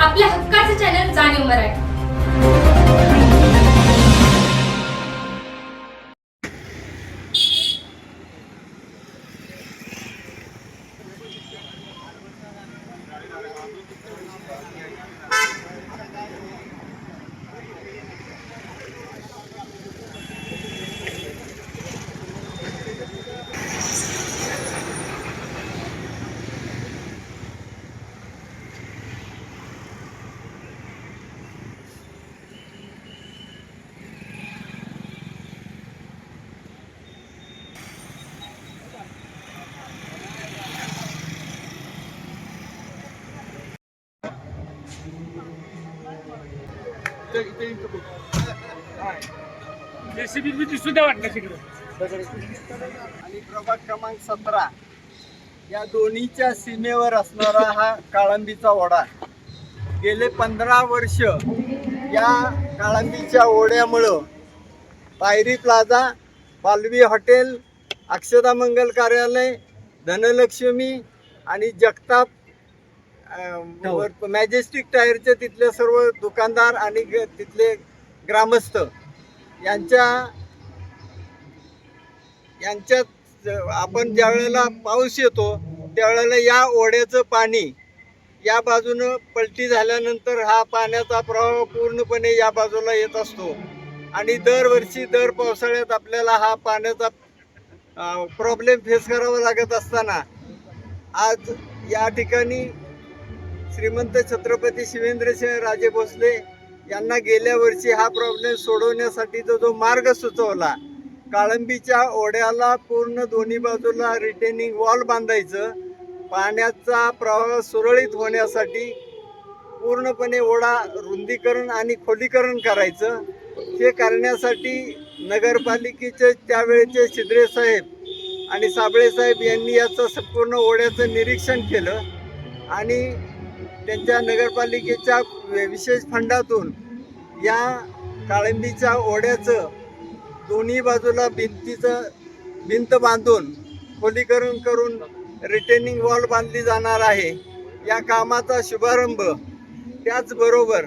आपल्या हक्काचे चॅनल जाणीव मराठी. जेसीबी बी सुद्धा वाटलं तिकडे. आणि प्रभाग क्रमांक सतरा. या दोन्हीच्या सीमेवर असणारा हा काळंबीचा ओढा. गेले पंधरा वर्ष या काळंबीच्या ओढ्यामुळं पायरी प्लाझा पालवी हॉटेल अक्षदा मंगल कार्यालय धनलक्ष्मी आणि जगताप मॅजेस्टिक टायरचे तिथले सर्व दुकानदार आणि तिथले ग्रामस्थ यांच्या यांच्यात आपण ज्या वेळेला पाऊस येतो त्यावेळेला या ओढ्याचं पाणी या बाजूनं पलटी झाल्यानंतर हा पाण्याचा प्रवाह पूर्णपणे या बाजूला येत असतो. आणि दरवर्षी दर पावसाळ्यात आपल्याला हा पाण्याचा प्रॉब्लेम फेस करावा लागत असताना आज या ठिकाणी श्रीमंत छत्रपती शिवेंद्रसिंह राजे भोसले यांना गेल्या वर्षी हा प्रॉब्लेम सोडवण्यासाठीचा जो मार्ग सुचवला काळंबीच्या ओढ्याला पूर्ण दोन्ही बाजूला रिटेनिंग वॉल बांधायचं पाण्याचा प्रवाह सुरळीत होण्यासाठी पूर्णपणे ओढा रुंदीकरण आणि खोलीकरण करायचं हे करण्यासाठी नगरपालिकेचे त्यावेळेचे शिद्रे साहेब आणि साबळे साहेब यांनी याचं संपूर्ण ओढ्याचं निरीक्षण केलं आणि त्यांच्या नगरपालिकेच्या विशेष फंडातून या काळंबीच्या ओढ्याचं दोन्ही बाजूला भिंतीचं भिंत बांधून खोलीकरण करून रिटेनिंग वॉल बांधली जाणार आहे. या कामाचा शुभारंभ त्याचबरोबर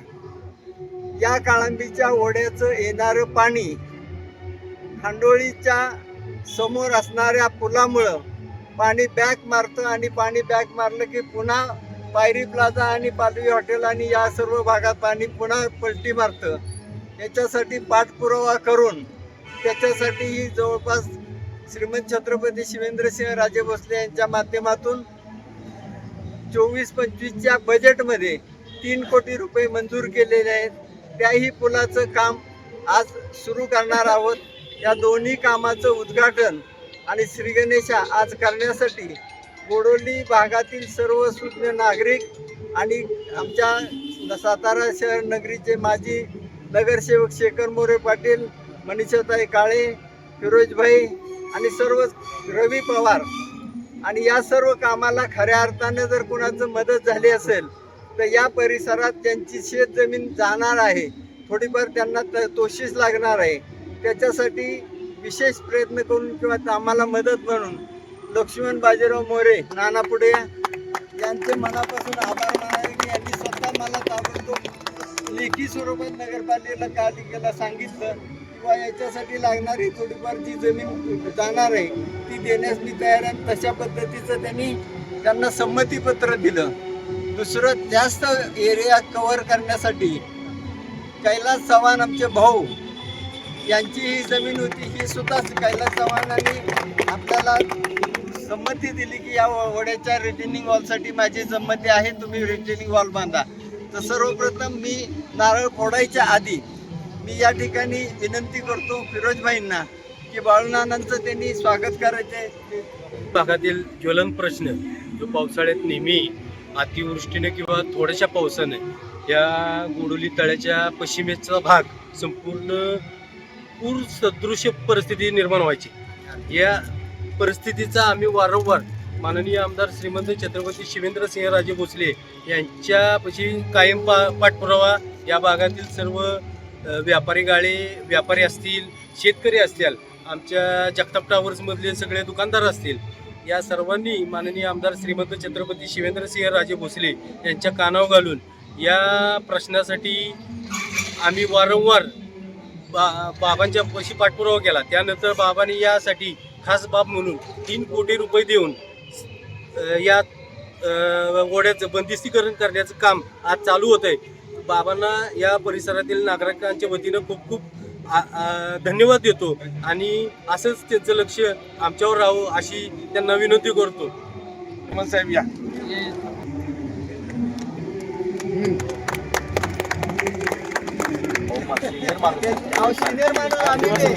या काळंबीच्या ओढ्याचं येणारं पाणी खांडोळीच्या समोर असणाऱ्या पुलामुळं पाणी बॅक मारतं आणि पाणी बॅक मारलं की पुन्हा पायरी प्लाझा आणि पालवी हॉटेल आणि या सर्व भागात पाणी पुन्हा पलटी मारतं. याच्यासाठी पाठपुरावा करून त्याच्यासाठी ही जवळपास श्रीमंत छत्रपती शिवेंद्रसिंह राजे भोसले यांच्या माध्यमातून चोवीस पंचवीसच्या बजेटमध्ये तीन कोटी रुपये मंजूर केलेले आहेत. त्याही पुलाचं काम आज सुरू करणार आहोत. या दोन्ही कामाचं उद्घाटन आणि श्रीगणेशा आज करण्यासाठी गोडोली भागातील सर्व सुज्ञ नागरिक आणि आमच्या सातारा शहर नगरीचे माजी नगरसेवक शेखर मोरे पाटील मनीषाताई काळे फिरोजभाई आणि सर्व रवी पवार. आणि या सर्व कामाला खऱ्या अर्थानं जर कुणाचं मदत झाली असेल तर या परिसरात त्यांची शेत जमीन जाणार आहे. थोडीफार त्यांना त तोशीस लागणार आहे. त्याच्यासाठी विशेष प्रयत्न करून किंवा आम्हाला मदत म्हणून लक्ष्मण बाजीराव मोरे नाना पुढे. यांचे मनापासून आभार मानावे की यांनी स्वतः मला ताबडतोब लेखी स्वरूपात नगरपालिकेला पालिकेला सांगितलं किंवा याच्यासाठी लागणारी थोडीफार जी जमीन जाणार आहे ती देण्यास मी तयार आहे. तशा पद्धतीचं त्यांनी त्यांना संमतीपत्र दिलं. दुसरं जास्त एरिया कव्हर करण्यासाठी कैलास चव्हाण आमचे भाऊ यांची ही जमीन होती ही सुद्धा कैलास चव्हाणांनी आपल्याला संमती दिली की या वड्याच्या रिटेनिंग वॉलसाठी माझी संमती आहे तुम्ही रिटेनिंग वॉल बांधा. तर सर्वप्रथम मी नारळ फोडायच्या आधी मी या ठिकाणी विनंती करतो फिरोजभाईंना की बाळूनानांचं त्यांनी स्वागत करायचे भागातील ज्वलन प्रश्न जो पावसाळ्यात नेहमी अतिवृष्टीने किंवा थोड्याशा पावसाने या गोडोली तळ्याच्या पश्चिमेचा भाग संपूर्ण पूर सदृश्य परिस्थिती निर्माण व्हायची. या परिस्थितीचा आम्ही वारंवार माननीय आमदार श्रीमंत छत्रपती शिवेंद्रसिंह राजे भोसले यांच्यापाशी कायम पा पाठपुरावा. या भागातील सर्व व्यापारी गाळे व्यापारी असतील शेतकरी असतील आमच्या जगताप टावर्समधले सगळे दुकानदार असतील या सर्वांनी माननीय आमदार श्रीमंत छत्रपती शिवेंद्रसिंह राजे भोसले यांच्या कानावर घालून या प्रश्नासाठी आम्ही वारंवार बा बाबांच्या पशी पाठपुरावा केला. त्यानंतर बाबांनी यासाठी खास बाब म्हणून तीन कोटी रुपये देऊन या ओढ्याचं बंदिस्तीकरण करण्याचं काम आज चालू होत आहे बाबांना या परिसरातील नागरिकांच्या वतीनं खूप खूप धन्यवाद देतो. आणि असंच त्यांचं लक्ष आमच्यावर राहावं अशी त्यांना विनंती करतो. साहेब या. माणूस आम्ही ते.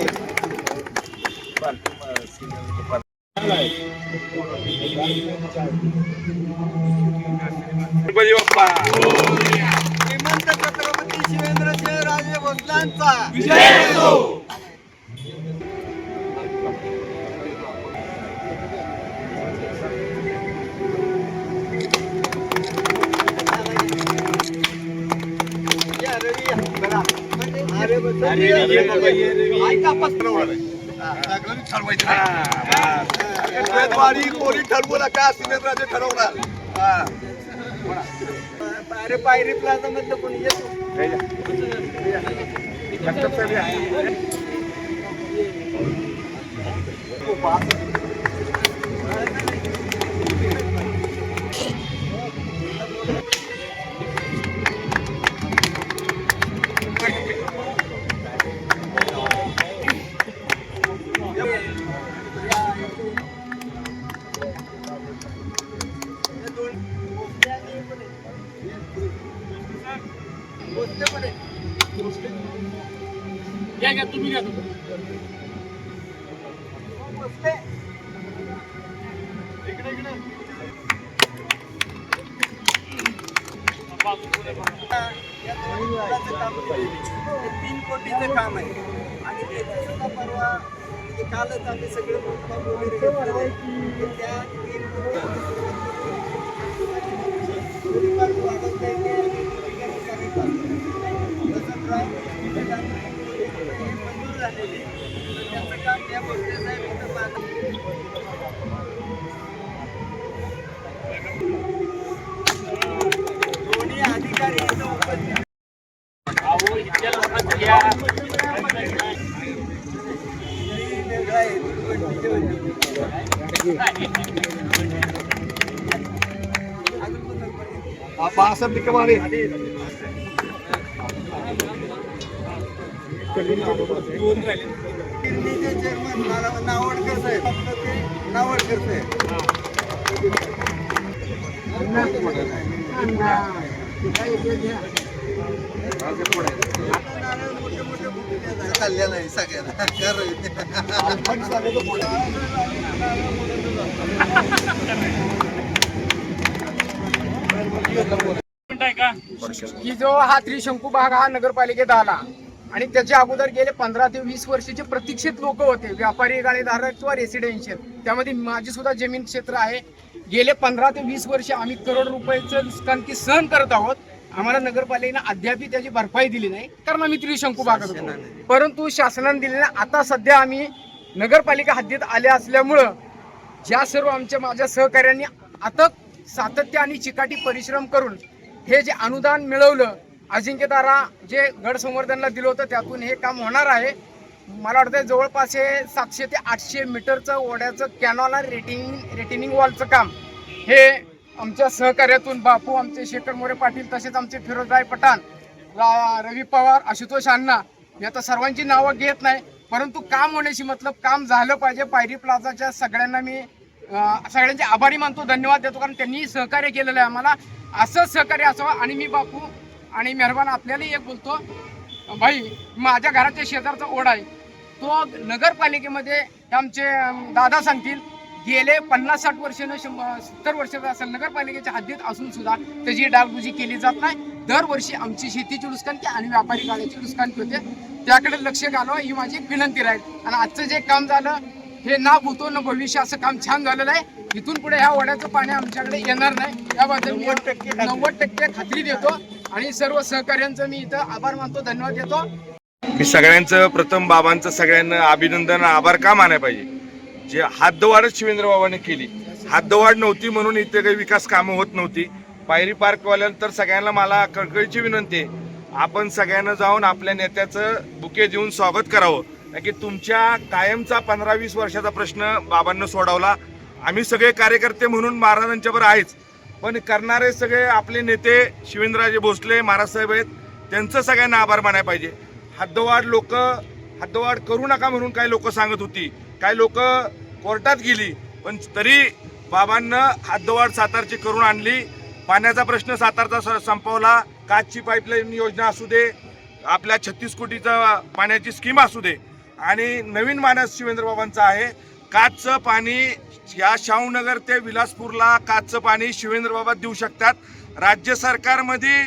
गणपती बाप्पा श्रीमंत छत्रपती शिवेंद्रसिंह राजे भोसलांचा या, रवी, या. बघा. अरे, बस. अरे, ये बाबा, ये, रवी. ऐका, बस. उमेदवारी कोणी ठरवू नका सुनेत्राजे ठरवणार. अरे पायरी प्लाझा मधलं कोणी येतो? घ्या तुम्ही घ्या केलं. हे तीन कोटीचं काम आहे. आणि त्याची सुद्धा परवा म्हणजे कालच आम्ही सगळे वगैरे त्या तीन कोटी- थोडीफार वाढत जाईल झालेले आहे. तर त्याचं काम या भोसले साहेब इथं पाहतात. दोन्ही अधिकारी इथं उपस्थित अहो इतक्या लोकांचं घ्या वेगळा आहे निवडणुकीच्या वतीने. अजून कोण कोण? चेअरमन नावडकर साहेब ते नावडकर साहेब आहे सगळ्यांना आहे की जो हा त्रिशंकू भाग हा नगरपालिकेत आला आणि त्याच्या अगोदर गेले पंधरा ते वीस वर्षाचे प्रतीक्षित लोक होते. व्यापारी गाळेधारक किंवा रेसिडेन्शियल त्यामध्ये माझी सुद्धा जमीन क्षेत्र आहे. गेले पंधरा ते वीस वर्ष आम्ही करोड रुपयाचं नुकसान की सहन करत आहोत. आम्हाला नगरपालिकेनं अद्यापही त्याची भरपाई दिली नाही. कारण आम्ही त्रिशंकू भागात होतो. परंतु शासनाने दिले नाही. आता सध्या आम्ही नगरपालिका हद्दीत आले असल्यामुळं ज्या सर्व आमच्या माझ्या सहकाऱ्यांनी अथक सातत्य आणि चिकाटी परिश्रम करून हे जे अनुदान मिळवलं अजिंक्यतारा जे गड संवर्धनला दिलं होतं त्यातून हे काम होणार आहे. मला वाटतं जवळपास हे सातशे ते आठशे मीटरचं ओढ्याचं कॅनॉल रेटिंग रेटिनिंग वॉलचं काम. हे आमच्या सहकार्यातून बापू आमचे शेखर मोरे पाटील तसेच आमचे फिरोजभाई पठाण रवी पवार आशुतोष अण्णा मी आता सर्वांची नावं घेत नाही परंतु काम होण्याची मतलब काम झालं पाहिजे. पायरी प्लाझाच्या सगळ्यांना मी सगळ्यांचे आभारी मानतो. धन्यवाद देतो कारण त्यांनी सहकार्य केलेलं आहे आम्हाला. असंच सहकार्य असावं आणि मी बापू आणि मेहरबान आपल्यालाही एक बोलतो भाई माझ्या घराच्या शेजारचा ओढा आहे. तो नगरपालिकेमध्ये आमचे दादा सांगतील गेले पन्नास साठ वर्षानं शंभर सत्तर वर्षाचा असेल नगरपालिकेच्या हद्दीत असून सुद्धा त्याची डागडुजी केली जात नाही. दरवर्षी आमची शेतीची नुकसानकी आणि व्यापारी गाड्याची नुकसानकी होते. त्याकडे लक्ष घालावं ही माझी विनंती राहील. आणि आजचं जे काम झालं हे ना भूतो न भविष्य असं काम छान झालेलं आहे. इथून पुढे ह्या ओढ्याचं पाणी आमच्याकडे येणार नाही. याबद्दल मी नव्वद टक्के खात्री देतो. आणि सर्व सहकार्यांचं मी इथं आभार मानतो धन्यवाद देतो. मी सगळ्यांचं प्रथम बाबांचं सगळ्यांना अभिनंदन आभार का मानाय पाहिजे? जे हातदवाडच शिवेंद्र बाबांनी केली. हातदवाड नव्हती म्हणून इथे काही विकास कामं होत नव्हती. पायरी पार्कवाल्यांतर सगळ्यांना मला कळकळीची विनंती आहे. आपण सगळ्यांना जाऊन आपल्या नेत्याचं बुके देऊन स्वागत करावं. कारण की तुमच्या कायमचा पंधरा वीस वर्षाचा प्रश्न बाबांना सोडवला. आम्ही सगळे कार्यकर्ते म्हणून महाराजांच्यावर आहेच. पण करणारे सगळे आपले नेते शिवेंद्रराजे भोसले महाराजसाहेब आहेत त्यांचं सगळ्यांना आभार मानाय पाहिजे. हद्दवाढ लोक हद्दवाढ करू नका म्हणून काही लोक सांगत होती. काही लोक कोर्टात गेली पण तरी बाबांना हद्दवाढ सातारची करून आणली. पाण्याचा प्रश्न सातारचा स- संपवला. काचची पाईपलाईन योजना असू दे आपल्या छत्तीस कोटीचा पाण्याची स्कीम असू दे. आणि नवीन मानस शिवेंद्र बाबांचा आहे. काचचं पाणी या शाहूनगर ते विलासपूरला काचचं पाणी शिवेंद्रबाबा देऊ शकतात. राज्य सरकारमध्ये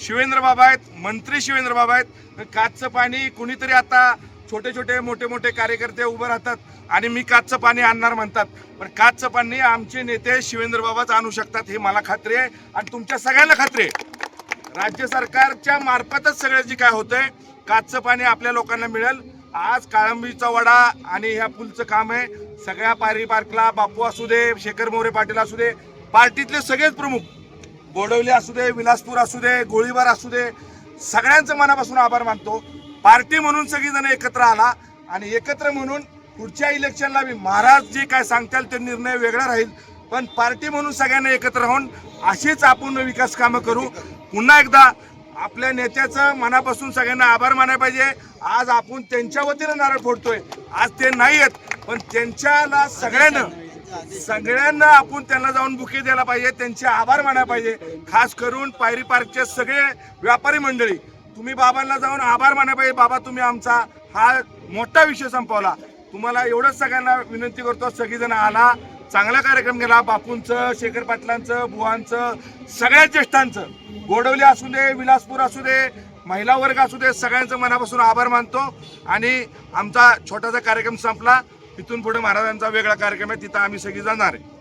शिवेंद्रबाबा आहेत मंत्री शिवेंद्रबाबा आहेत. काचचं पाणी कुणीतरी आता छोटे छोटे मोठे मोठे कार्यकर्ते उभं राहतात आणि मी काचचं पाणी आणणार म्हणतात. पण काचचं पाणी आमचे नेते शिवेंद्रबाबाच आणू शकतात हे मला खात्री आहे आणि तुमच्या सगळ्यांना खात्री आहे. राज्य सरकारच्या मार्फतच सगळं जे काय होतंय काचचं पाणी आपल्या लोकांना मिळेल. आज काळंबीचा वडा आणि ह्या पुलचं काम आहे. सगळ्या पारी पार्कला बापू असू दे शेखर मोरे पाटील असू दे पार्टीतले सगळेच प्रमुख गोडवली असू दे विलासपूर असू दे गोळीबार असू दे सगळ्यांचं मनापासून आभार मानतो. पार्टी म्हणून सगळीजण एकत्र आला आणि एकत्र म्हणून पुढच्या इलेक्शनला मी महाराज जे काय सांगताल ते निर्णय वेगळा राहील. पण पार्टी म्हणून सगळ्यांना एकत्र राहून अशीच आपण विकास कामं करू. पुन्हा एकदा आपल्या नेत्याचं मनापासून सगळ्यांना आभार मानायला पाहिजे. आज आपण त्यांच्या वतीनं नारळ फोडतोय. आज ते नाही आहेत पण त्यांच्याला सगळ्यांना सगळ्यांना आपण त्यांना जाऊन बुके द्यायला पाहिजे त्यांचे आभार मानायला पाहिजे. खास करून पायरी पार्कचे सगळे व्यापारी मंडळी तुम्ही बाबांना जाऊन आभार मानायला पाहिजे. बाबा तुम्ही आमचा हा मोठा विषय संपवला. तुम्हाला एवढंच सगळ्यांना विनंती करतो सगळीजण आला. चांगला कार्यक्रम केला. बापूंचं शेखर पाटलांचं बुवांचं सगळ्या ज्येष्ठांचं. गोडवली असू दे विलासपूर असू दे महिला वर्ग असू दे सगळ्यांचं मनापासून आभार मानतो. आणि आमचा छोटासा कार्यक्रम संपला. तिथून पुढे महाराजांचा वेगळा कार्यक्रम आहे. तिथं आम्ही सगळी जाणार आहे.